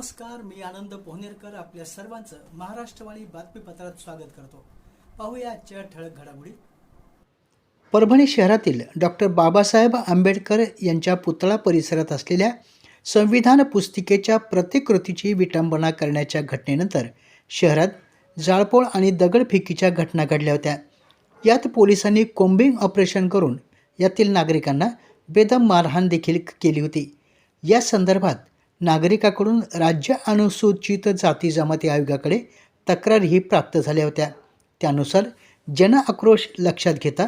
नमस्कार मी आनंद पोहनेरकर आपल्या सर्वांचं महाराष्ट्रवाणी बातमीपत्रात स्वागत करतो. पाहूया आजच्या ठळक घडामोडी. परभणी शहरातील डॉक्टर बाबासाहेब आंबेडकर यांच्या पुतळा परिसरात असलेल्या संविधान पुस्तिकेच्या प्रतिकृतीची विटंबना करण्याच्या घटनेनंतर शहरात जाळपोळ आणि दगडफेकीच्या घटना घडल्या होत्या. यात पोलिसांनी कोंबिंग ऑपरेशन करून यातील नागरिकांना बेदम मारहाण देखील केली होती. या संदर्भात नागरिकाकडून राज्य अनुसूचित जाती जमाती आयोगाकडे तक्रारीही प्राप्त झाल्या होत्या. त्यानुसार जन आक्रोश लक्षात घेता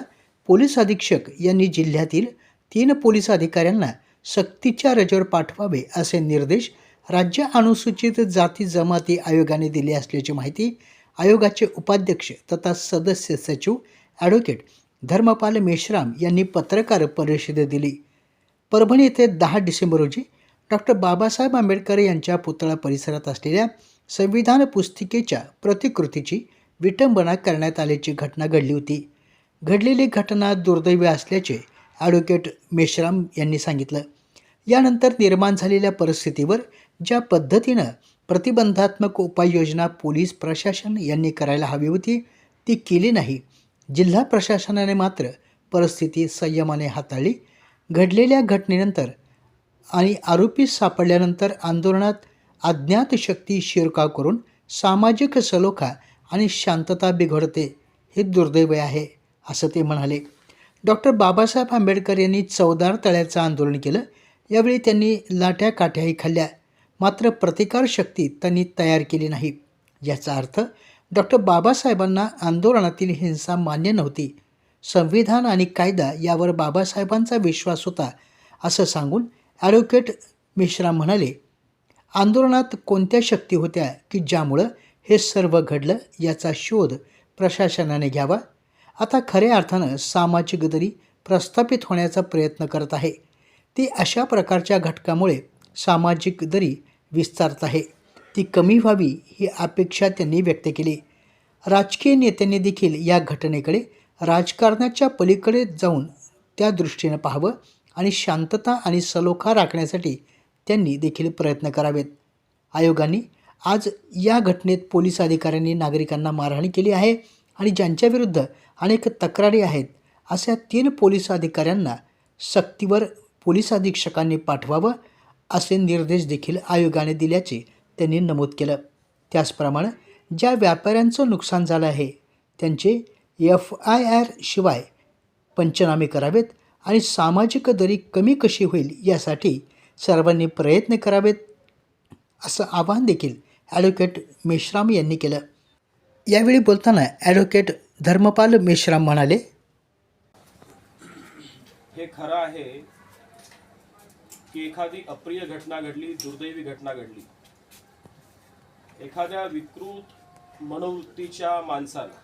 पोलीस अधीक्षक यांनी जिल्ह्यातील तीन पोलीस अधिकाऱ्यांना सक्तीच्या रजेवर पाठवावे असे निर्देश राज्य अनुसूचित जाती जमाती आयोगाने दिले असल्याची माहिती आयोगाचे उपाध्यक्ष तथा सदस्य सचिव ॲडव्होकेट धर्मपाल मेश्राम यांनी पत्रकार परिषदेत दिली. परभणी येथे दहा डिसेंबर रोजी डॉक्टर बाबासाहेब आंबेडकर यांच्या पुतळा परिसरात असलेल्या संविधान पुस्तिकेच्या प्रतिकृतीची विटंबना करण्यात आल्याची घटना घडली होती. घडलेली घटना दुर्दैवी असल्याचे ॲडव्होकेट मेश्राम यांनी सांगितलं. यानंतर निर्माण झालेल्या परिस्थितीवर ज्या पद्धतीनं प्रतिबंधात्मक उपाययोजना पोलीस प्रशासन यांनी करायला हवी होती ती केली नाही. जिल्हा प्रशासनाने मात्र परिस्थिती संयमाने हाताळली. घडलेल्या घटनेनंतर आणि आरोपी सापडल्यानंतर आंदोलनात अज्ञात शक्ती शिरकाव करून सामाजिक सलोखा आणि शांतता बिघडते हे दुर्दैव आहे असं ते म्हणाले. डॉक्टर बाबासाहेब आंबेडकर यांनी चौदार तळ्याचं आंदोलन केलं. यावेळी त्यांनी लाट्या काठ्याही खाल्ल्या. मात्र प्रतिकार शक्ती त्यांनी तयार केली नाही. याचा अर्थ डॉक्टर बाबासाहेबांना आंदोलनातील हिंसा मान्य नव्हती. संविधान आणि कायदा यावर बाबासाहेबांचा विश्वास होता असं सांगून ॲडव्होकेट मिश्रा म्हणाले आंदोलनात कोणत्या शक्ती होत्या की ज्यामुळं हे सर्व घडलं याचा शोध प्रशासनाने घ्यावा? आता खऱ्या अर्थानं सामाजिक दरी प्रस्थापित होण्याचा प्रयत्न करत आहे. ती अशा प्रकारच्या घटकामुळे सामाजिक दरी विस्तारत आहे. ती कमी व्हावी ही अपेक्षा त्यांनी व्यक्त केली. राजकीय नेत्यांनी देखील या घटनेकडे राजकारणाच्या पलीकडे जाऊन त्या दृष्टीनं पाहावं आणि शांतता आणि सलोखा राखण्यासाठी त्यांनी देखील प्रयत्न करावेत. आयोगाने आज या घटनेत पोलीस अधिकाऱ्यांनी नागरिकांना मारहाण केली आहे आणि ज्यांच्याविरुद्ध अनेक तक्रारी आहेत अशा तीन पोलीस अधिकाऱ्यांना सक्तीवर पोलीस अधीक्षकांनी पाठवावं असे निर्देश देखील आयोगाने दिल्याचे त्यांनी नमूद केलं. त्याचप्रमाणे ज्या व्यापाऱ्यांचं नुकसान झालं आहे त्यांचे एफ आय आर शिवाय पंचनामे करावेत आणि सामाजिक दरी कमी कशी होईल यासाठी सर्वांनी प्रयत्न करावेत असं आवाहन देखील ॲडव्होकेट मेश्राम यांनी केलं. यावेळी बोलताना ॲडव्होकेट धर्मपाल मेश्राम म्हणाले हे खरं आहे की एखादी अप्रिय घटना घडली दुर्दैवी घटना घडली. एखाद्या विकृत मनोवृत्तीच्या माणसाला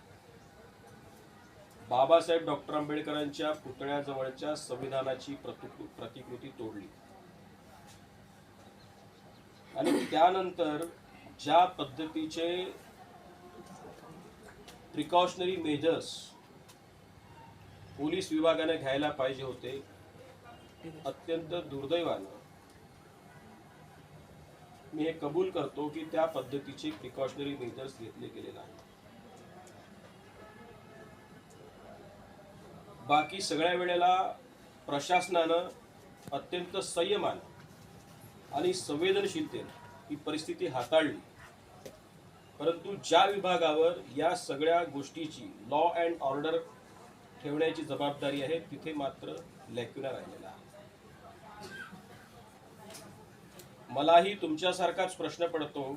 बाबासाहेब डॉक्टर आंबेडकरांच्या पुतळ्याजवळच्या संविधानाची प्रतिकृती तोडली. आणि त्यानंतर ज्या पद्धतीचे प्रिकॉशनरी मेजर्स पोलीस विभागाने घ्यायला पाहिजे होते अत्यंत दुर्दैवानं मी हे कबूल करतो की त्या पद्धतीचे प्रिकॉशनरी मेजर्स घेतले गेले नाही बाकी सगळ्या वेळेला प्रशासनानं अत्यंत संयमानं आणि संवेदनशीलतेनं ही परिस्थिती हाताळली. परंतु ज्या विभागावर या सगळ्या गोष्टीची लॉ अँड ऑर्डर ठेवण्याची जबाबदारी आहे तिथे मात्र लॅक्युना राहिलेला आहे. मलाही तुमच्यासारखाच प्रश्न पडतो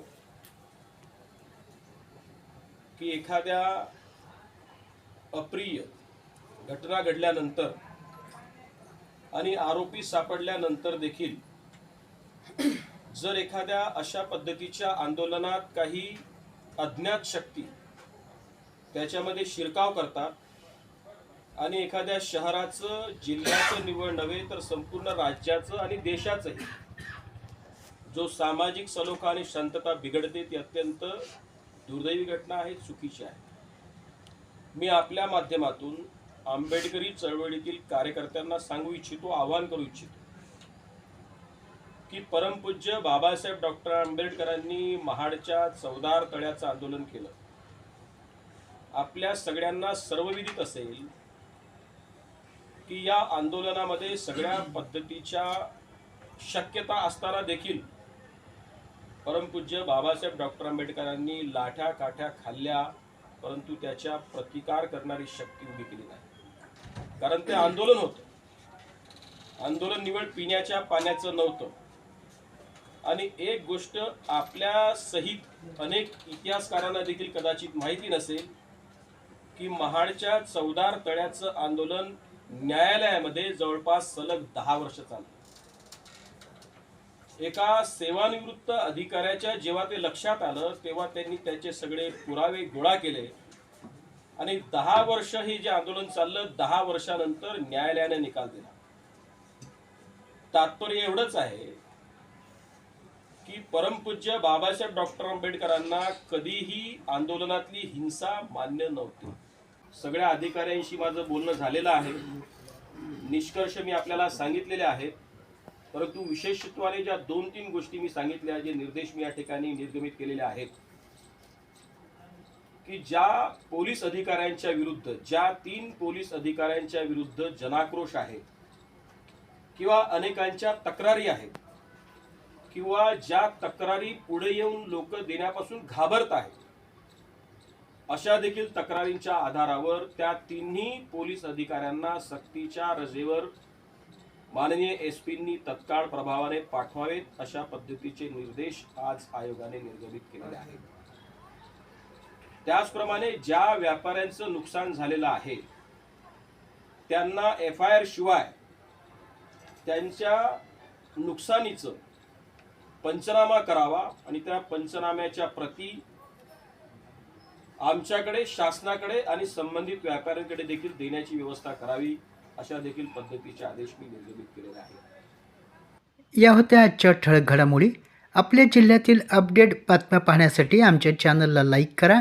की एखाद्या अप्रिय घटना घडल्यानंतर आणि आरोपी सापडल्यानंतर देखील जर एखाद्या अशा पद्धतीच्या आंदोलनात काही अज्ञात शक्ती त्याच्यामध्ये शिरकाव करतात आणि एखाद्या शहराचं जिल्ह्याचं निवड नव्हे तर संपूर्ण राज्याचं आणि देशाचंही जो सामाजिक सलोखा आणि शांतता बिघडते ती अत्यंत दुर्दैवी घटना आहे चुकीची आहे. मी आपल्या माध्यमातून आंबेडकरी चळवळीतील कार्यकर्त्यांना सांगू इच्छितो आवाहन करू इच्छितो. की परमपूज्य बाबासाहेब डॉक्टर आंबेडकरांनी महाडच्या चौदार तळ्याचं आंदोलन केलं. आपल्या सगळ्यांना सर्वविदित असेल की या आंदोलनामध्ये सगळ्या पद्धतीच्या शक्यता असताना देखील परमपूज्य बाबासाहेब डॉक्टर आंबेडकरांनी लाठ्या काठ्या खाल्ल्या परंतु त्याच्या प्रतिकार करणारी शक्ती उभी केली नाही. कारण ते आंदोलन होतं. आंदोलन निवड पिण्याच्या पाण्याचं नव्हतं. आणि एक गोष्ट आपल्या सहित अनेक इतिहासकारांना देखील कदाचित माहिती नसेल की महाडच्या चौदार तळ्याचं आंदोलन न्यायालयामध्ये जवळपास सलग दहा वर्ष चाललं. एका सेवानिवृत्त अधिकाऱ्याच्या जेव्हा ते लक्षात आलं तेव्हा त्यांनी त्याचे सगळे पुरावे गोळा केले. आणि दहा वर्ष हे जे आंदोलन चाललं दहा वर्षानंतर न्यायालयाने निकाल दिला. तात्पर्य एवढंच आहे की परमपूज्य बाबासाहेब डॉक्टर आंबेडकरांना कधीही आंदोलनातली हिंसा मान्य नव्हती. सगळ्या अधिकाऱ्यांशी माझं बोलणं झालेलं आहे. निष्कर्ष मी आपल्याला सांगितलेले आहेत. परंतु विशेषत्वाने ज्या दोन तीन गोष्टी मी सांगितल्या जे निर्देश मी या ठिकाणी निर्गमित केलेले आहेत की ज्या पोलीस अधिकाऱ्यांच्या विरुद्ध ज्या तीन पोलीस अधिकाऱ्यांच्या विरुद्ध जनाक्रोश आहे किंवा अनेकांच्या तक्रारी आहेत किंवा ज्या तक्रारी पुढे येऊन लोक देण्यापासून घाबरत आहेत अशा देखील तक्रारींच्या आधारावर त्या तिन्ही पोलीस अधिकाऱ्यांना सक्तीच्या रजेवर माननीय एस पींनी तत्काळ प्रभावाने पाठवावेत अशा पद्धतीचे निर्देश आज आयोगाने निर्गमित केलेले आहेत. त्याचप्रमाणे ज्या व्यापाऱ्यांचं नुकसान झालेलं आहे त्यांना एफ आय आर शिवाय त्यांच्या नुकसानीचं पंचनामा करावा आणि त्या पंचनाम्याच्या प्रती आमच्याकडे शासनाकडे आणि संबंधित व्यापाऱ्यांकडे देखील देण्याची व्यवस्था करावी अशा देखील पद्धतीचे आदेश मी निर्गमित केलेले आहेत. या होत्या आजच्या ठळक घडामोडी. आपल्या जिल्ह्यातील अपडेट बातम्या पाहण्यासाठी आमच्या चॅनलला लाईक करा.